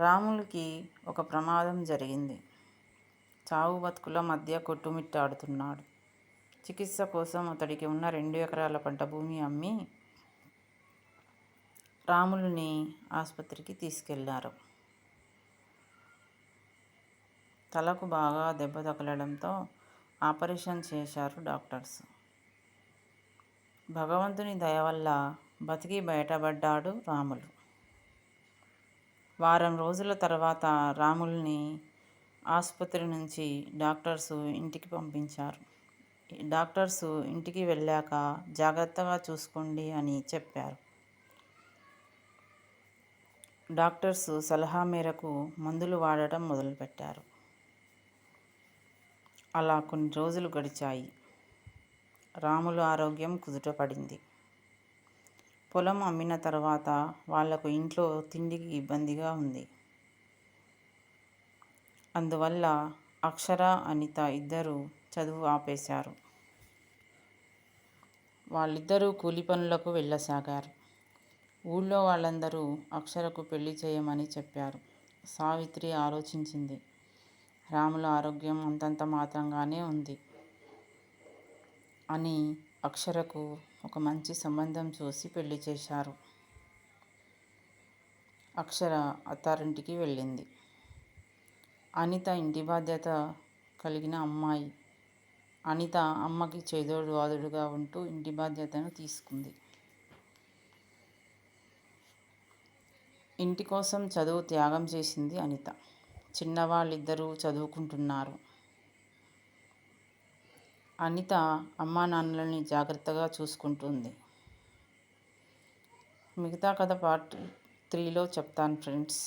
రాములకి ఒక ప్రమాదం జరిగింది. చావు బతుకుల మధ్య కొట్టుమిట్టాడుతున్నాడు. చికిత్స కోసం అతడికి ఉన్న రెండు ఎకరాల పంట భూమి అమ్మి రాములుని ఆసుపత్రికి తీసుకెళ్ళారు. తలకు బాగా దెబ్బ తగలడంతో ఆపరేషన్ చేశారు డాక్టర్స్. భగవంతుని దయ వల్ల బతికి బయటపడ్డాడు రాములు. వారం రోజుల తర్వాత రాముల్ని ఆసుపత్రి నుంచి డాక్టర్స్ ఇంటికి పంపించారు. డాక్టర్స్ ఇంటికి వెళ్ళాక జాగ్రత్తగా చూసుకోండి అని చెప్పారు. డాక్టర్స్ సలహా మేరకు మందులు వాడటం మొదలుపెట్టారు. అలా కొన్ని రోజులు గడిచాయి. రాములు ఆరోగ్యం కుదుటపడింది. పొలం అమ్మిన తర్వాత వాళ్ళకు ఇంట్లో తిండికి ఇబ్బందిగా ఉంది. అందువల్ల అక్షర, అనిత ఇద్దరూ చదువు ఆపేశారు. వాళ్ళిద్దరూ కూలి పనులకు వెళ్ళసాగారు. ఊళ్ళో వాళ్ళందరూ అక్షరకు పెళ్ళి చేయమని చెప్పారు. సావిత్రి ఆలోచించింది. రాముల ఆరోగ్యం అంతంత మాత్రంగానే ఉంది. అని అక్షరకు ఒక మంచి సంబంధం చూసి పెళ్ళి చేశారు. అక్షర అత్తారింటికి వెళ్ళింది. అనిత ఇంటి బాధ్యత కలిగిన అమ్మాయి. అనిత అమ్మకి చేదోడు వాదుడుగా ఉంటూ ఇంటి బాధ్యతను తీసుకుంది. ఇంటి కోసం చదువు త్యాగం చేసింది అనిత. చిన్నవాళ్ళిద్దరూ చదువుకుంటున్నారు. అనిత అమ్మానాన్నలని జాగ్రత్తగా చూసుకుంటుంది మిగతా కథ పార్ట్ త్రీలో చెప్తాను ఫ్రెండ్స్.